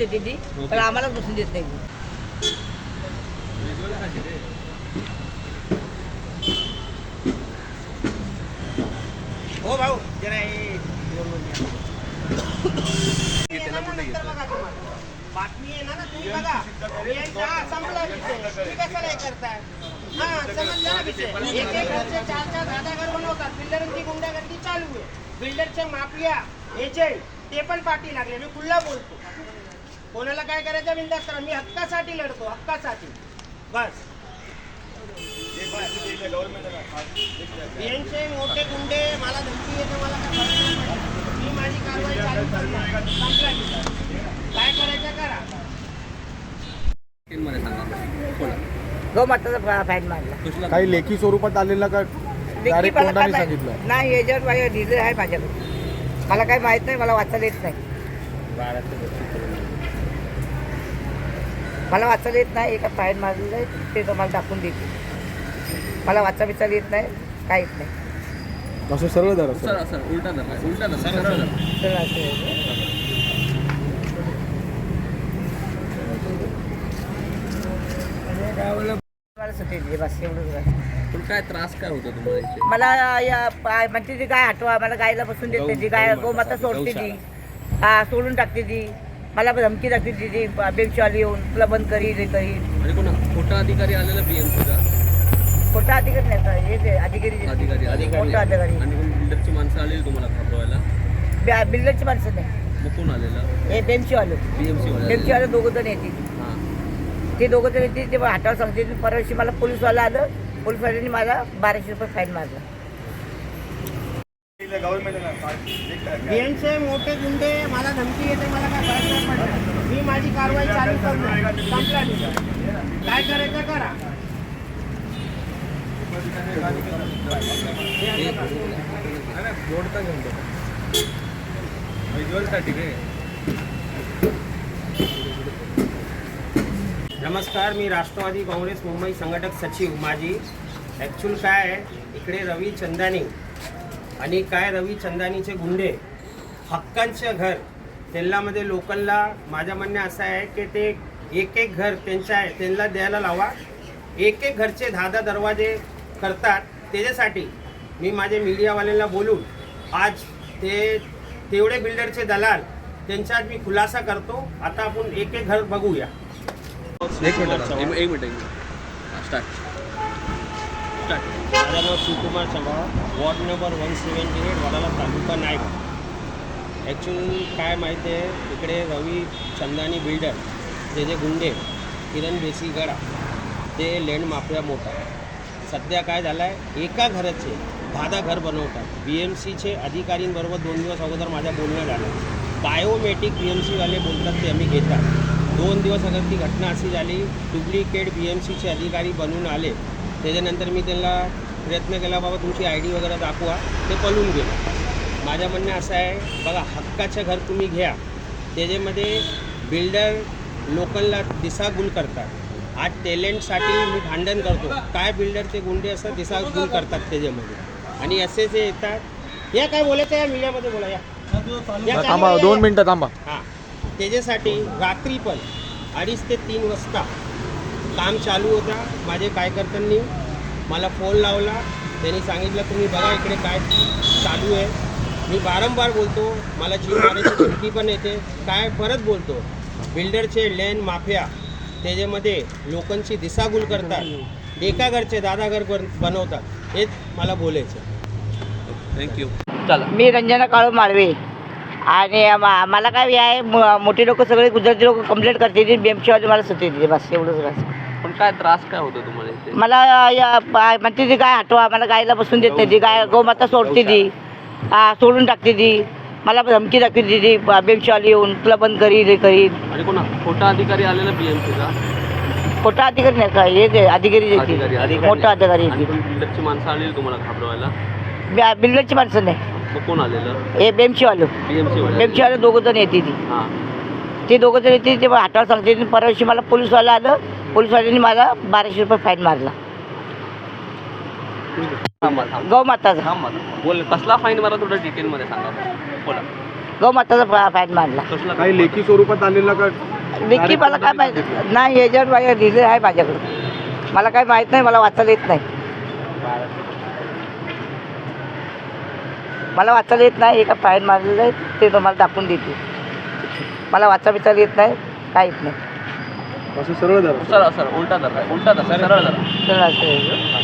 देते ती पण आम्हालाच बसून देत नाही. ती. हो भाऊ जरा हे बातमी आहे ना ना तुम्ही बघा. संपला विषय. कशाला हे करताय? हा समजलं ना विषय. एक एक घरचे चार चार दहा दहा घर बनवतात. बिल्डरांची गुंडागर्दी चालू आहे. बिल्डरचे माफिया एजंट ते पण पाठी लागले. मी खुल्ला बोलतो. कोणाला काय करायचं बिंदास करा. मी हक्कासाठी लढतो हक्कासाठी. बस. यांचे मोठे गुंडे मला धमकी येते मला. मी माझी कारवाई चालू करणार. काय करायचं करा. गौमाताचा फाईन मारला काही लेखी स्वरूपात आलेला का? डायरेक्ट तोंडाने सांगितलं. नाही याच्यावर माझ्या लिहिलं आहे माझ्याकडे. मला काही माहीत नाही मला वाचायला येत नाही. मला वाचायला येत नाही एका फाईन मारलेलं आहे ते तुम्हाला दाखवून देते मला वाचा विचारता येत नाही काय येत नाही. असं सरळ धरा सर. उलटा उलटा सरळ असं. मला सुट्टी दिली, बस एवढंच बस. पण काय त्रास काय होतो तुम्हाला इथे मला या पा- म्हणते ती गाय हटवा मला गायला बसून देत ती गाय गोमाता सोडते ती. हा सोडून टाकते ती. मला धमकी दाखवते ती ती बेंचवाली येऊन तुला बंद करी हे करी कोण? खोटा अधिकारी आलेला बीएमसीचा खोटा अधिकारी नाही का? हे अधिकारी जे- अधिकारी मोठा अधिकारी. आणि कोण बिल्डरची माणसं आलेली तुम्हाला घाबरवायला बि- बिल्डरची माणसं नाही. मग कोण आलेला? हे बेंचवाले बीएमसी वाले. बेंचवाले दोघं जण येते हां. ते दोघं जण येते ते हातावर सांगते की परवा दिवशी मला पोलीसवाला आलं पोलीसवाल्यांनी मला बाराशे रुपये फाईन मारला. यांचे मोठे गुंडे मला धमकी येते मला काय फरक नाही पडत. मी माझी कारवाई चालू करणार संपला. काय करायचं करा. नमस्कार मी राष्ट्रवादी काँग्रेस मुंबई संघटक सचिव. माझी ॲक्च्युअल काय आहे? इकडे रवी चंदानी. आणि काय रवी चंदानीचे गुंडे हक्कांचं घर तेलामध्ये लोकलला माझं म्हणणं असं आहे की ते एक एक घर त्यांच्या आहे त्यांना द्यायला लावा. एक एक घरचे दहा दहा दरवाजे करतात. त्याच्यासाठी मी माझे मीडियावाल्यांना बोलून आज ते तेवढे बिल्डरचे दलाल त्यांच्यात मी खुलासा करतो. आता आपण एक एक घर बघूया. एक मिनिट एक मिनिट. स्टार्ट. स्टार्ट. माझं नाव Shivkumar Chavan. Ward number one seventy eight Wadala taluka Naigaon actually काय माहिती आहे? इकडे रवी चंदानी बिल्डर ते जे गुंडे किरण बेसी गडा ते लँड माफिया मोठा. सध्या काय झालं आहे एका घराचे दहा दहा घर बनवतात. बी एम सीचे अधिकारींबरोबर दोन दिवस अगोदर माझ्या बोलणं झालं. बायोमेट्रिक बी एम सीवाले बोलतात ते आम्ही घेतात. दोन दिवस अगर ती घटना अशी झाली. डुप्लिकेट बी एम सीचे अधिकारी बनून आले. त्याच्यानंतर मी त्यांना प्रयत्न केला बाबा तुमची आय डी वगैरे दाखवा. ते पळून गेले. माझं म्हणणं असं आहे बघा हक्काचं घर तुम्ही घ्या. त्याच्यामध्ये बिल्डर लोकलला दिशागुल करतात. आज टॅलेंटसाठी मी भांडण करतो. काय बिल्डर ते गुंडे असतात दिशागुल करतात त्याच्यामध्ये. आणि असे जे येतात. या काय बोलायचं या मीडियामध्ये बोला या. या थांबा दोन. मिनिटं थांबा. हां. त्याच्यासाठी रात्री पण अडीच ते तीन वाजता काम चालू होता. माझे कार्यकर्त्यांनी मला फोन लावला. त्यांनी सांगितलं तुम्ही बघा इकडे काय चालू आहे. मी वारंवार बोलतो मला जीव मारायची धमकी पण येते. काय परत बोलतो बिल्डरचे लेन माफिया त्याच्यामध्ये लोकांची दिशाभूल करतात. एका घरचे दादा घर बन- बनवतात. हेच मला बोलायचं. थँक्यू चला. मी रंजना काळू माळवे. आणि मा- मला काय आहे म- मोठी लोक सगळे गुजराती लोक कंप्लेंट करते ती बेमचीवाली मला सुट्टी दिली बस एवढंच पण काय त्रास काय होतो तुम्हाला इथे? मला या म्हणते ती गाय हटवा मला गायला बसून देत नाही ती. गाय गोमाता सोडते ती. हा सोडून टाकते ती. मला धमकी दाखवते ती बेमचीवाली येऊन तुला बंद करी हे करी आणि कोण खोटा अधिकारी आलेला बीएमसीचा खोटा अधिकारी नाही का? हे जे अधिकारी जे ते. अधिकारी. मोठा अधिकारी. आणि बिल्डरची माणसं आलेली तुम्हाला घाबरवायला? बि- बिल्डरची माणसं नाही. मग कोण आलेलं? हे बेमचीवालं बीएमसी वाले. बेमचीवाले दोघं जण येते ती. हां. ते दोघं जण येते ते हातावर सांगते. परवा दिवशी मला पोलीसवाला आलं. पोलीसवाल्यांनी मला बाराशे रुपये फाईन मारला. थांबा थांबा गौमाताचा थांबा बोल कसला फाईन मला थोडं डिटेलमध्ये सांगा बोला. गोमाताचा फाईन मारला. काही लेखी स्वरूपात आलेला का? विकी मला काय माहिती नाही. एजंट माझ्या लिहिलं आहे माझ्याकडे. मला काय माहीत नाही मला वाचायला येत नाही. मला वाचायला येत नाही एका फाईन मारलेलं आहे ते तुम्हाला दाखवून देते. मला वाचा बिचायला येत नाही काहीच नाही. असं सरळ धरा सर सर उलटा धरा उलटा धरा सरळ धरा तर असं आहे.